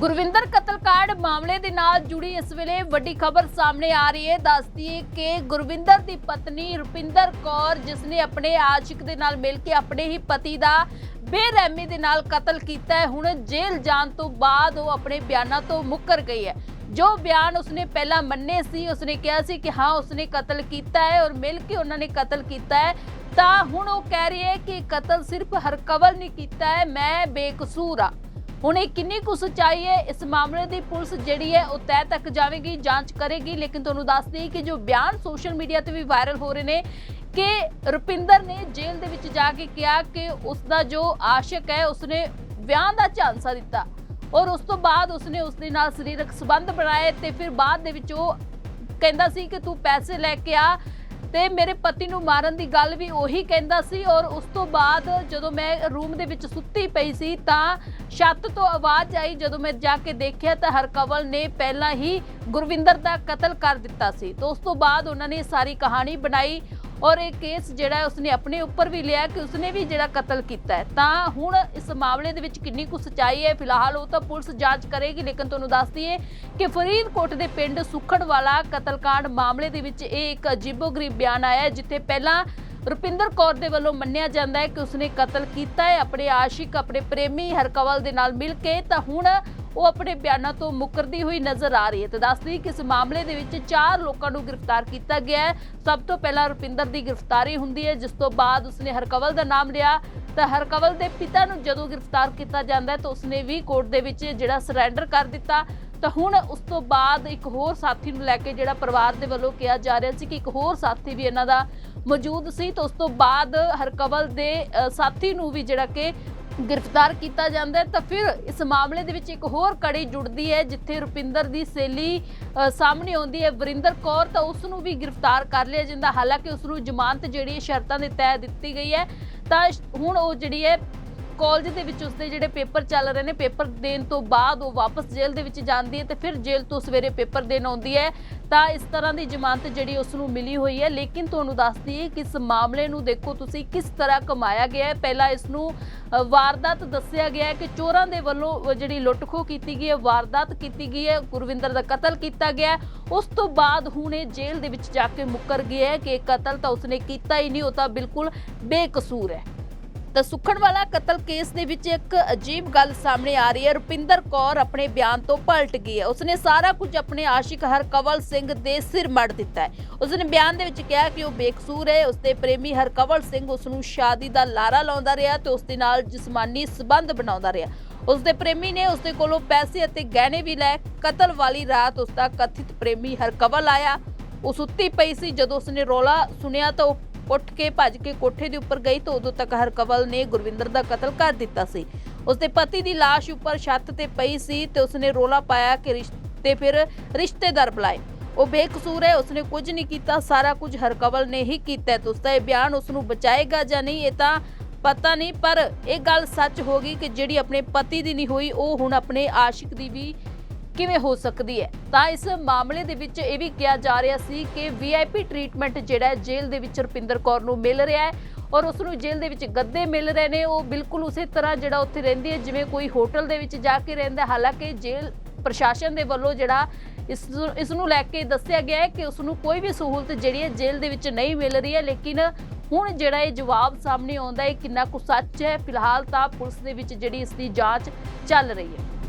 ਗੁਰਵਿੰਦਰ ਕਤਲकांड ਮਾਮਲੇ ਦੇ ਨਾਲ ਜੁੜੀ ਇਸ ਵੇਲੇ ਵੱਡੀ ਖਬਰ ਸਾਹਮਣੇ ਆ ਰਹੀ ਹੈ। ਦੱਸਦੀ ਹੈ ਕਿ ਗੁਰਵਿੰਦਰ ਦੀ ਪਤਨੀ ਰੁਪਿੰਦਰ ਕੌਰ, ਜਿਸ ਨੇ ਆਪਣੇ ਆਸ਼ਿਕ ਦੇ ਨਾਲ ਮਿਲ ਕੇ ਆਪਣੇ ਹੀ ਪਤੀ ਦਾ ਬੇਰਹਿਮੀ ਦੇ ਨਾਲ ਕਤਲ ਕੀਤਾ ਹੈ, ਹੁਣ ਜੇਲ੍ਹ ਜਾਣ ਤੋਂ ਬਾਅਦ ਉਹ ਆਪਣੇ ਬਿਆਨਾਂ ਤੋਂ ਮੁੱਕਰ ਗਈ ਹੈ। ਜੋ ਬਿਆਨ ਉਸਨੇ ਪਹਿਲਾਂ ਮੰਨੇ ਸੀ, ਉਸਨੇ ਕਿਹਾ ਸੀ ਕਿ ਹਾਂ, ਉਸਨੇ ਕਤਲ ਕੀਤਾ ਹੈ ਔਰ ਮਿਲ ਕੇ ਉਹਨਾਂ ਨੇ ਕਤਲ ਕੀਤਾ ਹੈ। ਤਾਂ ਹੁਣ ਉਹ ਕਹਿ ਰਹੀ ਹੈ ਕਿ ਕਤਲ ਸਿਰਫ ਹਰਕਵਲ ਨਹੀਂ ਕੀਤਾ ਹੈ, ਮੈਂ ਬੇਕਸੂਰ ਆ ਹੁਣ ਇਹ ਕਿੰਨੀ ਕੁ ਸੱਚਾਈ ਹੈ? ਇਸ ਮਾਮਲੇ ਦੀ ਪੁਲਿਸ ਜਿਹੜੀ ਹੈ ਉਹ ਤਹਿ ਤੱਕ ਜਾਵੇਗੀ, ਜਾਂਚ ਕਰੇਗੀ। ਲੇਕਿਨ ਤੁਹਾਨੂੰ ਦੱਸ ਦੇਈ ਕਿ ਜੋ ਬਿਆਨ ਸੋਸ਼ਲ ਮੀਡੀਆ ਤੇ ਵੀ ਵਾਇਰਲ ਹੋ ਰਹੇ ਨੇ, ਕਿ ਰੁਪਿੰਦਰ ਨੇ ਜੇਲ੍ਹ ਦੇ ਵਿੱਚ ਜਾ ਕੇ ਕਿਹਾ ਕਿ ਉਸ ਦਾ ਜੋ ਆਸ਼ਿਕ ਹੈ, ਉਸਨੇ ਵਿਆਹ ਦਾ ਝਾਂਸਾ ਦਿੱਤਾ ਔਰ ਉਸ ਤੋਂ ਬਾਅਦ ਉਸਨੇ ਉਸ ਦੇ ਨਾਲ ਸਰੀਰਕ ਸੰਬੰਧ ਬਣਾਏ ਤੇ ਫਿਰ ਬਾਅਦ ਦੇ ਵਿੱਚ ਉਹ ਕਹਿੰਦਾ ਸੀ ਕਿ ਤੂੰ ਪੈਸੇ ਲੈ ਕੇ ਆ ਤੇ ਮੇਰੇ ਪਤੀ ਨੂੰ ਮਾਰਨ ਦੀ ਗੱਲ ਵੀ ਉਹੀ ਕਹਿੰਦਾ ਸੀ ਔਰ ਉਸ ਤੋਂ ਬਾਅਦ ਜਦੋਂ ਮੈਂ ਰੂਮ ਦੇ ਵਿੱਚ ਸੁੱਤੀ ਪਈ ਸੀ ਤਾਂ ਛੱਤ ਤੋਂ ਆਵਾਜ਼ ਆਈ। ਜਦੋਂ ਮੈਂ ਜਾ ਕੇ ਦੇਖਿਆ ਤਾਂ ਹਰਕਵਲ ਨੇ ਪਹਿਲਾਂ ਹੀ ਗੁਰਵਿੰਦਰ ਦਾ ਕਤਲ ਕਰ ਦਿੱਤਾ ਸੀ। ਤੋਂ ਉਸ ਤੋਂ ਬਾਅਦ ਉਹਨਾਂ ਨੇ ਸਾਰੀ ਕਹਾਣੀ ਬਣਾਈ। ਔਰ ਇਹ ਕੇਸ ਜਿਹੜਾ ਉਸਨੇ ਆਪਣੇ ਉੱਪਰ ਵੀ ਲਿਆ ਕਿ ਉਸਨੇ ਵੀ ਜਿਹੜਾ ਕਤਲ ਕੀਤਾ ਹੈ। ਤਾਂ ਹੁਣ ਇਸ ਮਾਮਲੇ ਦੇ ਵਿੱਚ ਕਿੰਨੀ ਕੁ ਸਚਾਈ ਹੈ? ਫਿਲਹਾਲ ਉਹ ਤਾਂ ਪੁਲਿਸ ਜਾਂਚ ਕਰੇਗੀ, ਲੇਕਿਨ ਤੁਹਾਨੂੰ ਦੱਸ ਦਈਏ ਕਿ ਫਰੀਦਕੋਟ ਦੇ ਪਿੰਡ ਸੁਖੜਵਾਲਾ ਕਤਲकांड ਮਾਮਲੇ ਦੇ ਵਿੱਚ ਇਹ ਇੱਕ ਅਜੀਬੋ-ਗਰੀਬ ਬਿਆਨ ਆਇਆ ਹੈ, ਜਿੱਥੇ ਪਹਿਲਾਂ ਰੁਪਿੰਦਰ ਕੌਰ ਦੇ ਵੱਲੋਂ ਮੰਨਿਆ ਜਾਂਦਾ ਹੈ ਕਿ ਉਸਨੇ ਕਤਲ ਕੀਤਾ ਹੈ। ਆਪਣੇ ਆਸ਼ਿਕ, ਆਪਣੇ ਪ੍ਰੇਮੀ ਹਰਕਵਲ ਦੇ ਨਾਲ ਮਿਲ ਕੇ ਤਾਂ ਹੁਣ ਉਹ ਆਪਣੇ ਬਿਆਨਾਂ ਤੋਂ ਮੁਕਰਦੀ ਹੋਈ ਨਜ਼ਰ ਆ ਰਹੀ ਹੈ ਤੇ ਦੱਸਦੀ ਕਿ ਇਸ ਮਾਮਲੇ ਦੇ ਵਿੱਚ ਚਾਰ ਲੋਕਾਂ ਨੂੰ ਗ੍ਰਿਫਤਾਰ ਕੀਤਾ ਗਿਆ ਹੈ। ਸਭ ਤੋਂ ਪਹਿਲਾਂ ਰੁਪਿੰਦਰ ਦੀ ਗ੍ਰਿਫਤਾਰੀ ਹੁੰਦੀ ਹੈ, ਜਿਸ ਤੋਂ ਬਾਅਦ ਉਸਨੇ ਹਰਕਵਲ ਦਾ ਨਾਮ ਲਿਆ। ਤਾਂ ਹਰਕਵਲ ਦੇ ਪਿਤਾ ਨੂੰ ਜਦੋਂ ਗ੍ਰਿਫਤਾਰ ਕੀਤਾ ਜਾਂਦਾ ਹੈ, ਤਾਂ ਉਸਨੇ ਵੀ ਕੋਰਟ ਦੇ ਵਿੱਚ ਜਿਹੜਾ ਸਰੈਂਡਰ ਕਰ ਦਿੱਤਾ। ਤਾਂ ਹੁਣ ਉਸ ਤੋਂ ਬਾਅਦ ਇੱਕ ਹੋਰ ਸਾਥੀ ਨੂੰ ਲੈ ਕੇ ਜਿਹੜਾ ਪਰਿਵਾਰ ਦੇ ਵੱਲੋਂ ਕਿਹਾ ਜਾ ਰਿਹਾ ਸੀ ਕਿ ਇੱਕ ਹੋਰ ਸਾਥੀ ਵੀ ਇਹਨਾਂ ਦਾ ਮੌਜੂਦ ਸੀ। ਤਾਂ ਉਸ ਤੋਂ ਬਾਅਦ ਹਰਕਵਲ ਦੇ ਸਾਥੀ ਨੂੰ ਵੀ ਜਿਹੜਾ ਕਿ ਗ੍ਰਿਫਤਾਰ ਕੀਤਾ ਜਾਂਦਾ ਹੈ, ਤਾਂ ਫਿਰ ਇਸ ਮਾਮਲੇ ਦੇ ਵਿੱਚ ਇੱਕ ਹੋਰ ਕੜੀ ਜੁੜਦੀ ਹੈ, ਜਿੱਥੇ ਰੁਪਿੰਦਰ ਦੀ ਸੇਲੀ ਸਾਹਮਣੇ ਆਉਂਦੀ ਹੈ। ਵਰਿੰਦਰ ਕੌਰ ਤਾਂ ਉਸ ਨੂੰ ਵੀ ਗ੍ਰਿਫਤਾਰ ਕਰ ਲਿਆ ਜਾਂਦਾ ਹਾਲਾਂਕਿ ਉਸ ਨੂੰ ਜ਼ਮਾਨਤ ਜਿਹੜੀ ਸ਼ਰਤਾਂ ਦੇ ਤਹਿ ਦਿੱਤੀ ਗਈ ਹੈ। ਤਾਂ ਹੁਣ ਉਹ ਜਿਹੜੀ ਹੈ, ਕਾਲਜ ਦੇ ਵਿੱਚ ਉਸਦੇ ਜਿਹੜੇ ਪੇਪਰ ਚੱਲ ਰਹੇ ਨੇ, ਪੇਪਰ ਦੇਣ ਤੋਂ ਬਾਅਦ ਉਹ ਵਾਪਸ ਜੇਲ੍ਹ ਦੇ ਵਿੱਚ ਜਾਂਦੀ ਹੈ ਤੇ ਫਿਰ ਜੇਲ੍ਹ ਤੋਂ ਸਵੇਰੇ ਪੇਪਰ ਦੇਣ ਆਉਂਦੀ ਹੈ। ਤਾਂ ਇਸ ਤਰ੍ਹਾਂ ਦੀ ਜ਼ਮਾਨਤ ਜਿਹੜੀ ਉਸ ਨੂੰ ਮਿਲੀ ਹੋਈ ਹੈ। ਲੇਕਿਨ ਤੁਹਾਨੂੰ ਦੱਸਦੀ ਹੈ ਕਿ ਇਸ ਮਾਮਲੇ ਨੂੰ ਦੇਖੋ ਤੁਸੀਂ ਕਿਸ ਤਰ੍ਹਾਂ ਕਮਾਇਆ ਗਿਆ ਹੈ। ਪਹਿਲਾਂ ਇਸ ਨੂੰ ਵਾਰਦਾਤ ਦੱਸਿਆ ਗਿਆ ਹੈ ਕਿ ਚੋਰਾਂ ਦੇ ਵੱਲੋਂ ਅ, ਜਿਹੜੀ ਲੁੱਟਖੋ ਕੀਤੀ ਗਈ ਹੈ ਵਾਰਦਾਤ ਕੀਤੀ ਗਈ ਹੈ ਗੁਰਵਿੰਦਰ ਦਾ ਕਤਲ ਕੀਤਾ ਗਿਆ ਉਸ ਤੋਂ ਬਾਅਦ ਹੁਣ ਇਹ ਜੇਲ੍ਹ ਦੇ ਵਿੱਚ ਜਾ ਕੇ ਮੁੱਕਰ ਗਿਆ ਹੈ ਕਿ ਕਤਲ ਤਾਂ ਉਸਨੇ ਕੀਤਾ ਹੀ ਨਹੀਂ ਉਹ ਤਾਂ ਬਿਲਕੁਲ ਬੇਕਸੂਰ ਹੈ। ਤਾਂ ਸੁਖਣ ਵਾਲਾ ਕਤਲ ਕੇਸ ਦੇ ਵਿੱਚ ਇੱਕ ਅਜੀਬ ਗੱਲ ਸਾਹਮਣੇ ਆ ਰਹੀ ਹੈ। ਰੁਪਿੰਦਰ ਕੌਰ ਆਪਣੇ ਬਿਆਨ ਤੋਂ ਪਲਟ ਗਈ ਹੈ। ਉਸਨੇ ਸਾਰਾ ਕੁਝ ਆਪਣੇ ਆਸ਼ਿਕ ਹਰਕਵਲ ਸਿੰਘ ਦੇ ਸਿਰ ਮੜ ਦਿੱਤਾ ਹੈ। ਉਸਨੇ ਬਿਆਨ ਦੇ ਵਿੱਚ ਕਿਹਾ ਕਿ ਉਹ ਬੇਕਸੂਰ ਹੈ। ਉਸਦੇ ਪ੍ਰੇਮੀ ਹਰਕਵਲ ਸਿੰਘ ਉਸ ਨੂੰ ਸ਼ਾਦੀ ਦਾ ਲਾਰਾ ਲਾਉਂਦਾ ਰਿਹਾ ਤੇ ਉਸ ਦੇ ਨਾਲ ਜਿਸਮਾਨੀ ਸਬੰਧ ਬਣਾਉਂਦਾ ਰਿਹਾ। ਉਸਦੇ ਪ੍ਰੇਮੀ ਨੇ ਉਸਦੇ ਕੋਲੋਂ ਪੈਸੇ ਅਤੇ ਗਹਿਣੇ ਵੀ ਲਏ। ਕਤਲ ਵਾਲੀ ਰਾਤ ਉਸਦਾ ਕਥਿਤ ਪ੍ਰੇਮੀ ਹਰਕਵਲ ਆਇਆ। ਉਹ ਸੁੱਤੀ ਪਈ ਸੀ। ਜਦੋਂ ਉਸਨੇ ਰੋਲਾ ਸੁਣਿਆ ਤਾਂ ਉਹ ਉੱਠ ਕੇ ਭੱਜ ਕੇ ਕੋਠੇ ਦੇ ਉੱਪਰ ਗਈ ਤਾਂ ਉਦੋਂ ਤੱਕ ਹਰਕਵਲ ਨੇ ਗੁਰਵਿੰਦਰ ਦਾ ਕਤਲ ਕਰ ਦਿੱਤਾ ਸੀ। ਉਸਦੇ ਪਤੀ ਦੀ ਲਾਸ਼ ਉੱਪਰ ਛੱਤ ਤੇ ਪਈ ਸੀ ਤੇ ਉਸਨੇ ਰੋਲਾ ਪਾਇਆ ਕਿ ਰਿਸ਼ਤੇ ਫਿਰ ਰਿਸ਼ਤੇਦਾਰ ਬੁਲਾਏ। ਉਹ ਬੇਕਸੂਰ ਹੈ, ਉਸਨੇ ਕੁਝ ਨਹੀਂ ਕੀਤਾ, ਸਾਰਾ ਕੁਝ ਹਰਕਵਲ ਨੇ ਹੀ ਕੀਤਾ ਤੇ ਉਸਦਾ ਇਹ ਬਿਆਨ ਉਸ ਨੂੰ ਬਚਾਏਗਾ ਜਾਂ ਨਹੀਂ, ਇਹ ਤਾਂ ਪਤਾ ਨਹੀਂ, ਪਰ ਇਹ ਗੱਲ ਸੱਚ ਹੋ ਗਈ ਕਿ ਜਿਹੜੀ ਆਪਣੇ ਪਤੀ ਦੀ ਨਹੀਂ ਹੋਈ, ਉਹ ਹੁਣ ਆਪਣੇ ਆਸ਼ਿਕ ਦੀ ਵੀ ਕਿਵੇਂ ਹੋ ਸਕਦੀ ਹੈ? ਤਾਂ ਇਸ ਮਾਮਲੇ ਦੇ ਵਿੱਚ ਇਹ ਵੀ ਕਿਹਾ ਜਾ ਰਿਹਾ ਸੀ ਕਿ ਵੀਆਈਪੀ ਟ੍ਰੀਟਮੈਂਟ ਜਿਹੜਾ ਜੇਲ੍ਹ ਦੇ ਵਿੱਚ ਰੁਪਿੰਦਰ ਕੌਰ ਨੂੰ ਮਿਲ ਰਿਹਾ ਹੈ ਔਰ ਉਸ ਨੂੰ ਜੇਲ੍ਹ ਦੇ ਵਿੱਚ ਗੱਦੇ ਮਿਲ ਰਹੇ ਨੇ। ਉਹ ਬਿਲਕੁਲ ਉਸੇ ਤਰ੍ਹਾਂ ਜਿਹੜਾ ਉੱਥੇ ਰਹਿੰਦੀ ਹੈ, ਜਿਵੇਂ ਕੋਈ ਹੋਟਲ ਦੇ ਵਿੱਚ ਜਾ ਕੇ ਰਹਿੰਦਾ ਹਾਲਾਂਕਿ ਜੇਲ੍ਹ ਪ੍ਰਸ਼ਾਸਨ ਦੇ ਵੱਲੋਂ ਜਿਹੜਾ ਇਸ ਇਸ ਨੂੰ ਲੈ ਕੇ ਦੱਸਿਆ ਗਿਆ ਹੈ ਕਿ ਉਸ ਨੂੰ ਕੋਈ ਵੀ ਸਹੂਲਤ ਜਿਹੜੀ ਹੈ, ਜੇਲ੍ਹ ਦੇ ਵਿੱਚ ਨਹੀਂ ਮਿਲ ਰਹੀ ਹੈ। ਲੇਕਿਨ ਹੁਣ ਜਿਹੜਾ ਇਹ ਜਵਾਬ ਸਾਹਮਣੇ ਆਉਂਦਾ ਹੈ ਕਿੰਨਾ ਕੁ ਸੱਚ ਹੈ? ਫਿਲਹਾਲ ਤਾਂ ਪੁਲਿਸ ਦੇ ਵਿੱਚ ਜਿਹੜੀ ਇਸ ਦੀ ਜਾਂਚ ਚੱਲ ਰਹੀ ਹੈ।